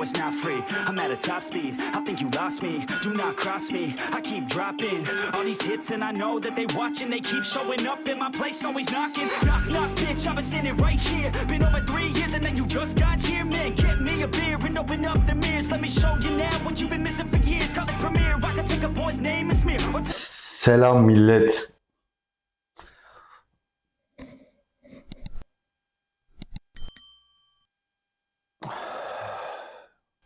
It's not free, I'm at a top speed. I think you lost me, do not cross me. I keep dropping all these hits and I know that they watching. They keep showing up in my place, always knocking. Knock, knock, bitch, I've been standing right here. Been over three years and then you just got here Man, get me a beer and open up the mirrors. Let me show you now what you've been missing for years. Call it premiere, I can take a boy's name and smear. Selam millet.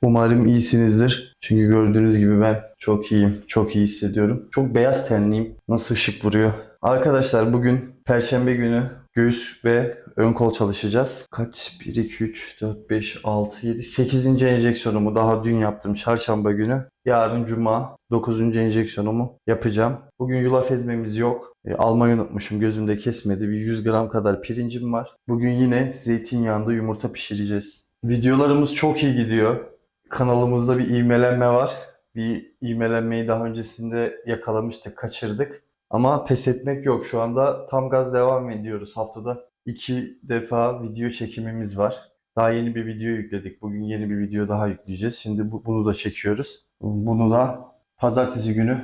Umarım iyisinizdir. Çünkü gördüğünüz gibi ben çok iyiyim. Çok iyi hissediyorum. Çok beyaz tenliyim. Nasıl ışık vuruyor. Arkadaşlar bugün Perşembe günü göğüs ve ön kol çalışacağız. Kaç? 1, 2, 3, 4, 5, 6, 7, 8. enjeksiyonumu daha dün yaptım çarşamba günü. Yarın cuma 9. enjeksiyonumu yapacağım. Bugün yulaf ezmemiz yok. E, almayı unutmuşum gözümde kesmedi. Bir 100 gram kadar pirincim var. Bugün yine zeytinyağında yumurta pişireceğiz. Videolarımız çok iyi gidiyor. Kanalımızda bir ivmelenme var. Bir ivmelenmeyi daha öncesinde yakalamıştık, kaçırdık. Ama pes etmek yok. Şu anda tam gaz devam ediyoruz. Haftada iki defa video çekimimiz var. Daha yeni bir video yükledik. Bugün yeni bir video daha yükleyeceğiz. Şimdi bu- bunu da çekiyoruz. Bunu da pazartesi günü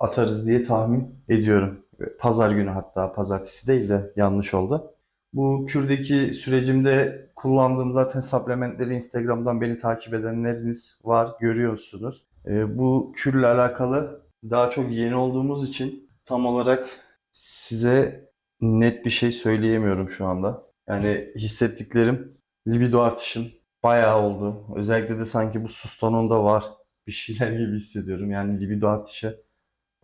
atarız diye tahmin ediyorum. Pazar günü hatta pazartesi değil de yanlış oldu. Bu kürdeki sürecimde kullandığım zaten supplementleri Instagram'dan beni takip edenleriniz var görüyorsunuz. Ee, bu kürle alakalı daha çok yeni olduğumuz için tam olarak size net bir şey söyleyemiyorum şu anda. Yani hissettiklerim libido artışım bayağı oldu. Özellikle de sanki bu sustanonda var bir şeyler gibi hissediyorum. Yani libido artışı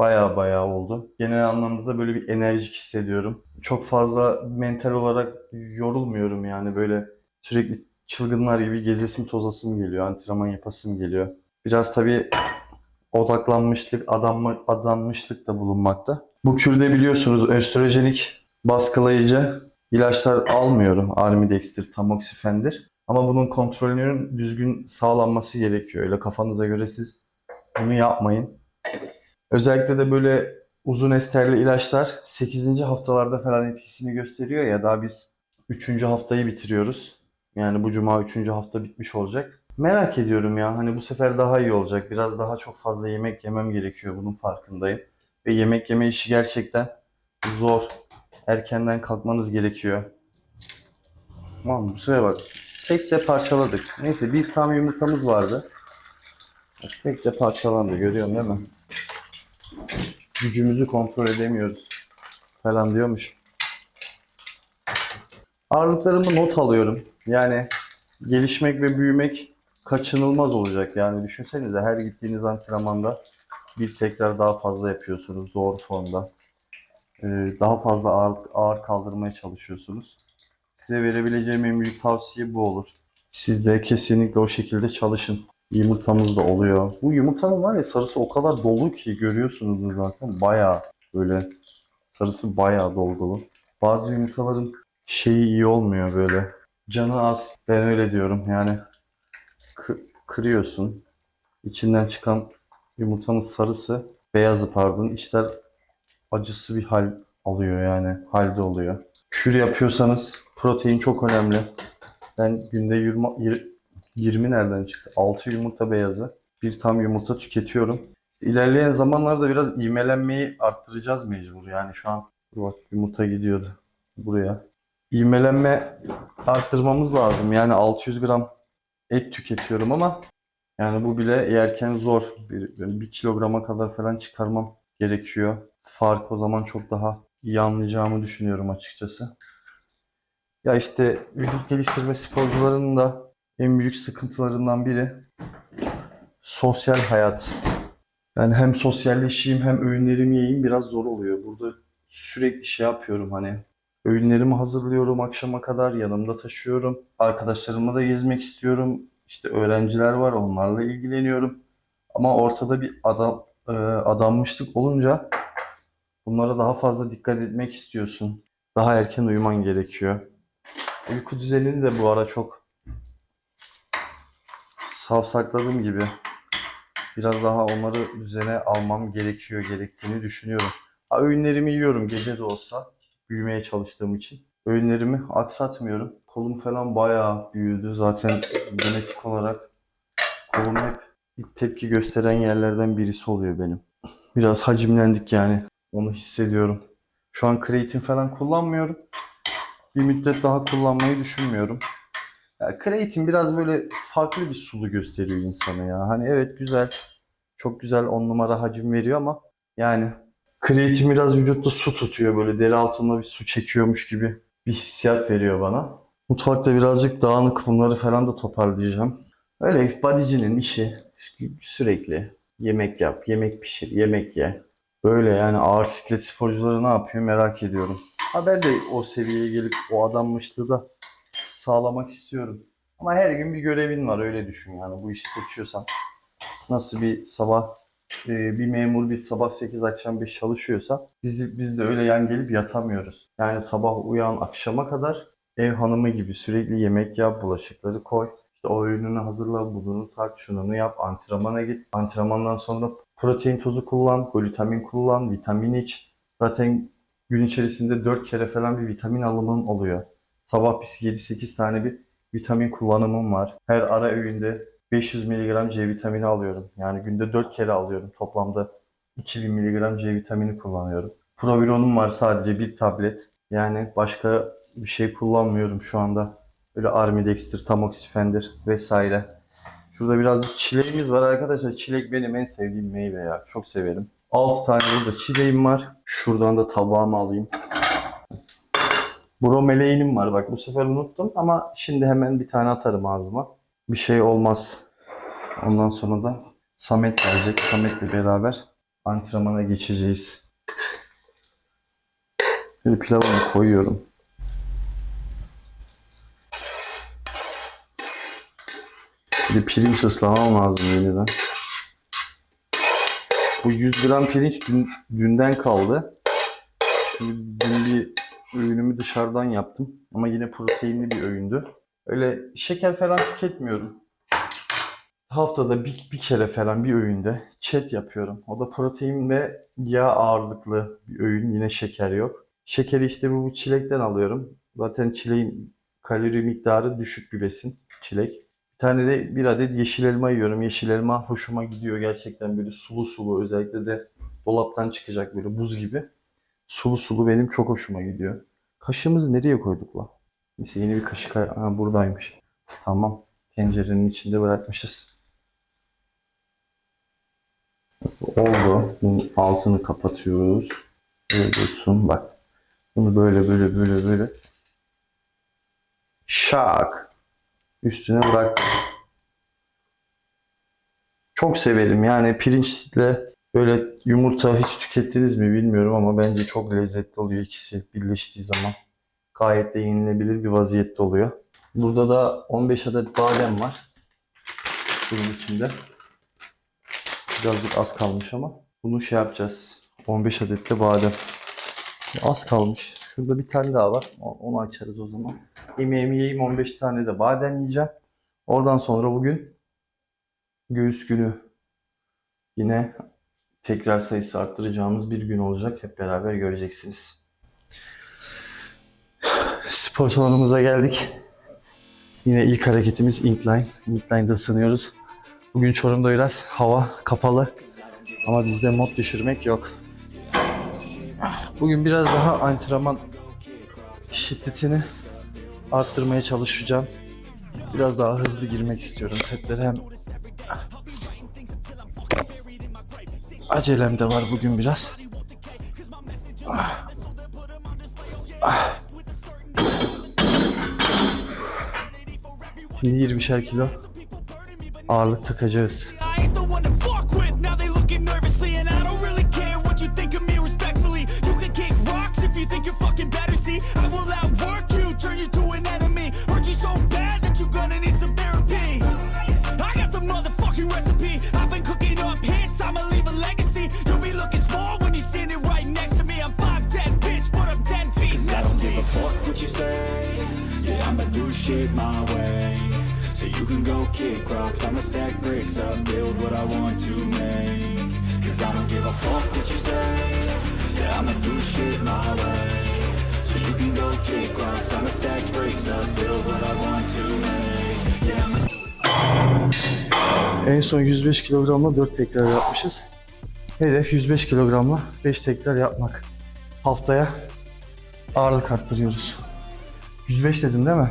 bayağı bayağı oldu. Genel anlamda da böyle bir enerjik hissediyorum. Çok fazla mental olarak yorulmuyorum yani böyle sürekli çılgınlar gibi gezesim tozasım geliyor. Antrenman yapasım geliyor. Biraz tabii odaklanmışlık, adanma, adanmışlık da bulunmakta. Bu kürde biliyorsunuz östrojenik baskılayıcı ilaçlar almıyorum. Arimidex'tir, tamoxifendir. Ama bunun kontrolünün düzgün sağlanması gerekiyor. Öyle kafanıza göre siz bunu yapmayın. Özellikle de böyle uzun esterli ilaçlar 8. haftalarda falan etkisini gösteriyor ya daha biz 3. haftayı bitiriyoruz. Yani bu cuma 3. hafta bitmiş olacak. Merak ediyorum ya hani bu sefer daha iyi olacak. Biraz daha çok fazla yemek yemem gerekiyor bunun farkındayım. Ve yemek yeme işi gerçekten zor. Erkenden kalkmanız gerekiyor. Tamam bu sefer bak. Tek de parçaladık. Neyse bir tam yumurtamız vardı. Tek de parçalandı görüyorsun değil mi? Gücümüzü kontrol edemiyoruz falan diyormuş. Ağırlıklarımı not alıyorum. Yani gelişmek ve büyümek kaçınılmaz olacak. Yani düşünsenize her gittiğiniz antrenmanda bir tekrar daha fazla yapıyorsunuz zor formda. Ee, daha fazla ağır, ağır kaldırmaya çalışıyorsunuz. Size verebileceğim en büyük tavsiye bu olur. Siz de kesinlikle o şekilde çalışın. Yumurtamız da oluyor. Bu yumurtanın var ya sarısı o kadar dolu ki görüyorsunuz zaten. Bayağı böyle sarısı bayağı dolgulu. Bazı yumurtaların şeyi iyi olmuyor böyle. Canı az. Ben öyle diyorum yani. kı- kırıyorsun. İçinden çıkan yumurtanın sarısı, beyazı pardon, içler acısı bir hal alıyor yani. Halde oluyor. Kür yapıyorsanız protein çok önemli. Ben günde 20, 20 nereden çıktı? 6 yumurta beyazı. Bir tam yumurta tüketiyorum. İlerleyen zamanlarda biraz ivmelenmeyi arttıracağız mecbur. Yani şu an bak yumurta gidiyordu buraya. İvmelenme arttırmamız lazım. Yani 600 gram et tüketiyorum ama yani bu bile yerken zor. Bir, bir kilograma kadar falan çıkarmam gerekiyor. Fark o zaman çok daha iyi anlayacağımı düşünüyorum açıkçası. Ya işte vücut geliştirme sporcularının da en büyük sıkıntılarından biri sosyal hayat. Yani hem sosyalleşeyim hem öğünlerimi yiyeyim biraz zor oluyor. Burada sürekli şey yapıyorum hani öğünlerimi hazırlıyorum akşama kadar yanımda taşıyorum. Arkadaşlarımla da gezmek istiyorum. İşte öğrenciler var onlarla ilgileniyorum. Ama ortada bir adam e, adanmışlık olunca bunlara daha fazla dikkat etmek istiyorsun. Daha erken uyuman gerekiyor. Uyku düzenini de bu ara çok savsakladığım gibi biraz daha onları düzene almam gerekiyor, gerektiğini düşünüyorum. Ha, öğünlerimi yiyorum gece de olsa büyümeye çalıştığım için. Öğünlerimi aksatmıyorum. Kolum falan bayağı büyüdü. Zaten genetik olarak Kolum hep ilk tepki gösteren yerlerden birisi oluyor benim. Biraz hacimlendik yani. Onu hissediyorum. Şu an kreatin falan kullanmıyorum. Bir müddet daha kullanmayı düşünmüyorum. Ya biraz böyle farklı bir sulu gösteriyor insanı ya. Hani evet güzel. Çok güzel on numara hacim veriyor ama yani kreatin biraz vücutta su tutuyor. Böyle deri altında bir su çekiyormuş gibi bir hissiyat veriyor bana. Mutfakta birazcık dağınık bunları falan da toparlayacağım. Öyle bodycinin işi sürekli yemek yap, yemek pişir, yemek ye. Böyle yani ağır siklet sporcuları ne yapıyor merak ediyorum. Ha de o seviyeye gelip o adanmışlığı da sağlamak istiyorum. Ama her gün bir görevin var öyle düşün yani bu işi seçiyorsan. Nasıl bir sabah e, bir memur bir sabah 8 akşam 5 çalışıyorsa biz, biz de öyle yan gelip yatamıyoruz. Yani sabah uyan akşama kadar ev hanımı gibi sürekli yemek yap, bulaşıkları koy. İşte o öğününü hazırla, bunu tak, şununu yap, antrenmana git. Antrenmandan sonra protein tozu kullan, glutamin kullan, vitamin iç. Zaten gün içerisinde 4 kere falan bir vitamin alımın oluyor. Sabah bir 7-8 tane bir vitamin kullanımım var. Her ara öğünde 500 mg C vitamini alıyorum. Yani günde 4 kere alıyorum. Toplamda 2000 mg C vitamini kullanıyorum. Provironum var sadece bir tablet. Yani başka bir şey kullanmıyorum şu anda. Böyle Armidex'tir, Tamoxifen'dir vesaire. Şurada biraz çileğimiz var arkadaşlar. Çilek benim en sevdiğim meyve ya. Çok severim. 6 tane burada çileğim var. Şuradan da tabağımı alayım. Bromelainim var. Bak bu sefer unuttum ama şimdi hemen bir tane atarım ağzıma. Bir şey olmaz. Ondan sonra da Samet gelecek. Samet'le beraber antrenmana geçeceğiz. Şimdi pilavımı koyuyorum. Bir pirinç ıslamam lazım yeniden. Bu 100 gram pirinç dün, dünden kaldı. Dün bir öğünümü dışarıdan yaptım. Ama yine proteinli bir öğündü. Öyle şeker falan tüketmiyorum. Haftada bir, bir kere falan bir öğünde chat yapıyorum. O da protein ve yağ ağırlıklı bir öğün. Yine şeker yok. Şekeri işte bu, bu çilekten alıyorum. Zaten çileğin kalori miktarı düşük bir besin. Çilek. Bir tane de bir adet yeşil elma yiyorum. Yeşil elma hoşuma gidiyor gerçekten böyle sulu sulu özellikle de dolaptan çıkacak böyle buz gibi. Sulu sulu benim çok hoşuma gidiyor. Kaşığımızı nereye koyduk la? Neyse yeni bir kaşık ha, buradaymış. Tamam. Tencerenin içinde bırakmışız. Oldu. Bunun altını kapatıyoruz. Böyle dursun bak. Bunu böyle böyle böyle böyle. Şak. Üstüne bıraktım. Çok severim yani pirinçle böyle yumurta hiç tükettiniz mi bilmiyorum ama bence çok lezzetli oluyor ikisi birleştiği zaman. Gayet de yenilebilir bir vaziyette oluyor. Burada da 15 adet badem var. Bunun içinde. Birazcık az kalmış ama. Bunu şey yapacağız. 15 adet de badem. Az kalmış. Şurada bir tane daha var. Onu açarız o zaman. Yemeğimi yiyeyim 15 tane de badem yiyeceğim. Oradan sonra bugün göğüs günü. Yine tekrar sayısı arttıracağımız bir gün olacak. Hep beraber göreceksiniz. Spor salonumuza geldik. Yine ilk hareketimiz incline. Incline'da ısınıyoruz. Bugün Çorum'da biraz hava kapalı. Ama bizde mod düşürmek yok. Bugün biraz daha antrenman şiddetini arttırmaya çalışacağım. Biraz daha hızlı girmek istiyorum setlere hem acelem de var bugün biraz. Şimdi 20'şer kilo ağırlık takacağız. Rocks, I'ma stack bricks up, build what I want to make. Cause I don't give a fuck what you say. Yeah, I'ma do shit my way. So you can go kick rocks, I'ma stack bricks up, build what I want to make. Yeah, I'ma En son 105 kilogramla 4 tekrar yapmışız. Hedef 105 kilogramla 5 tekrar yapmak. Haftaya ağırlık arttırıyoruz. 105 dedim değil mi?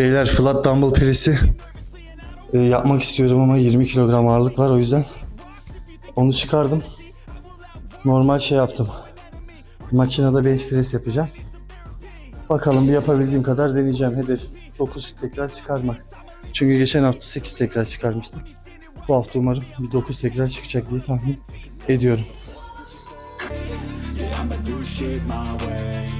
Beyler flat dumbbell presi e, yapmak istiyorum ama 20 kilogram ağırlık var o yüzden onu çıkardım. Normal şey yaptım. Makinede bench press yapacağım. Bakalım bir yapabildiğim kadar deneyeceğim. Hedef 9 tekrar çıkarmak. Çünkü geçen hafta 8 tekrar çıkarmıştım. Bu hafta umarım bir 9 tekrar çıkacak diye tahmin ediyorum. Yeah,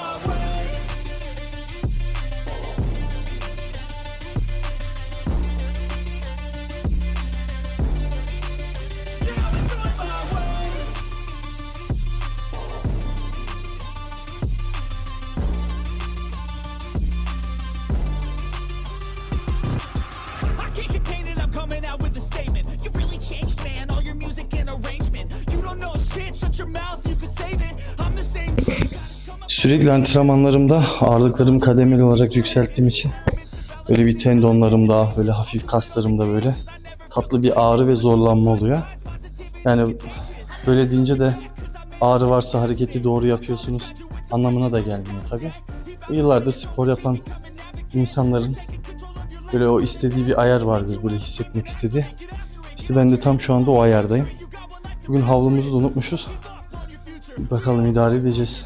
Sürekli antrenmanlarımda ağırlıklarımı kademeli olarak yükselttiğim için böyle bir tendonlarımda, böyle hafif kaslarımda böyle tatlı bir ağrı ve zorlanma oluyor. Yani böyle deyince de ağrı varsa hareketi doğru yapıyorsunuz anlamına da gelmiyor tabi. Yıllardır spor yapan insanların böyle o istediği bir ayar vardır böyle hissetmek istediği. İşte ben de tam şu anda o ayardayım. Bugün havlumuzu da unutmuşuz. Bakalım idare edeceğiz.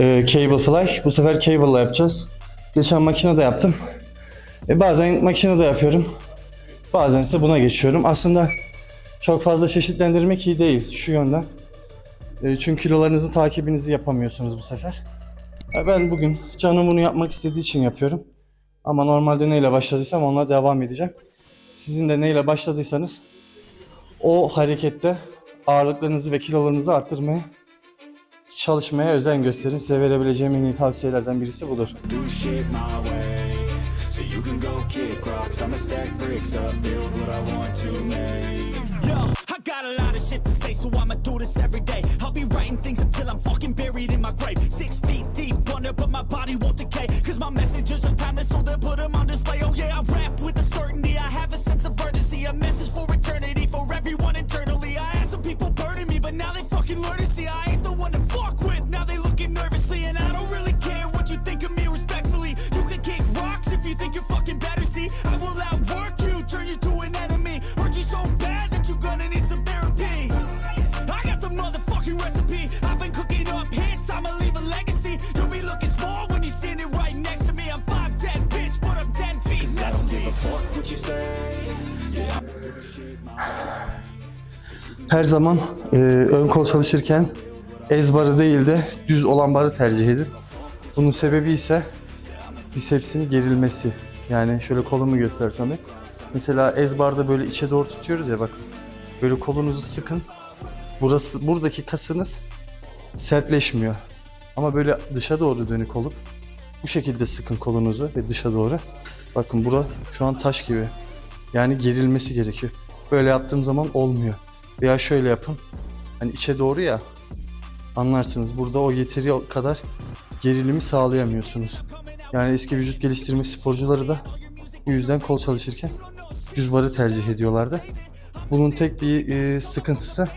Ee, cable fly. Bu sefer cable ile yapacağız. Geçen makinede yaptım. E, bazen makinede yapıyorum. Bazen ise buna geçiyorum. Aslında çok fazla çeşitlendirmek iyi değil şu yönden. E, çünkü kilolarınızın takibinizi yapamıyorsunuz bu sefer. E, ben bugün canım bunu yapmak istediği için yapıyorum. Ama normalde neyle başladıysam onunla devam edeceğim. Sizin de neyle başladıysanız o harekette ağırlıklarınızı ve kilolarınızı arttırmaya çalışmaya özen gösterin. Size verebileceğim en iyi tavsiyelerden birisi budur. but my body won't decay. Cause my messages are timeless, so they'll put them on Her zaman e, ön kol çalışırken ez barı değil de düz olan barı tercih edin. Bunun sebebi ise bisepsin gerilmesi. Yani şöyle kolumu göstersem de. Mesela ez barda böyle içe doğru tutuyoruz ya bakın. Böyle kolunuzu sıkın. Burası buradaki kasınız sertleşmiyor. Ama böyle dışa doğru dönük olup bu şekilde sıkın kolunuzu ve dışa doğru. Bakın bura şu an taş gibi. Yani gerilmesi gerekiyor. Böyle yaptığım zaman olmuyor. Veya şöyle yapın. Hani içe doğru ya. Anlarsınız. Burada o yeteri kadar gerilimi sağlayamıyorsunuz. Yani eski vücut geliştirme sporcuları da bu yüzden kol çalışırken düz barı tercih ediyorlardı. Bunun tek bir e, sıkıntısı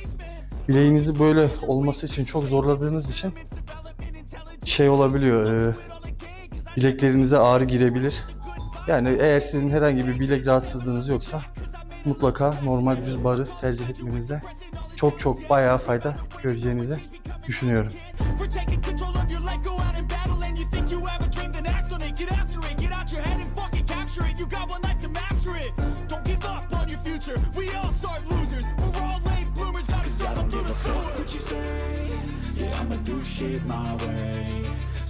bileğinizi böyle olması için çok zorladığınız için şey olabiliyor. E, bileklerinize ağrı girebilir. Yani eğer sizin herhangi bir bilek rahatsızlığınız yoksa mutlaka normal düz barı tercih etmenizde çok çok bayağı fayda göreceğinizi düşünüyorum. Shit my way.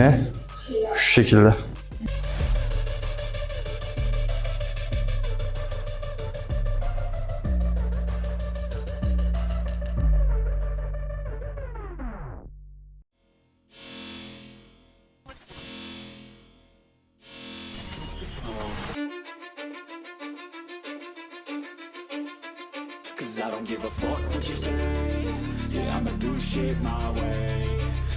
Yine şu şekilde. Cause I don't give a fuck what you say. Yeah, I'ma do shit my way.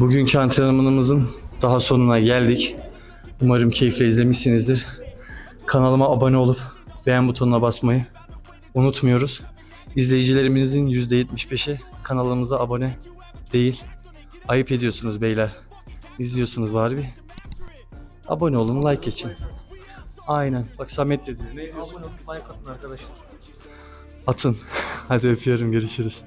Bugünkü antrenmanımızın daha sonuna geldik. Umarım keyifle izlemişsinizdir. Kanalıma abone olup beğen butonuna basmayı unutmuyoruz. İzleyicilerimizin %75'i kanalımıza abone değil. Ayıp ediyorsunuz beyler. İzliyorsunuz bari bir. Abone olun, like geçin. Aynen. Bak Samet dedi. Ne? Abone olun, like atın arkadaşlar. Atın. Hadi öpüyorum. Görüşürüz.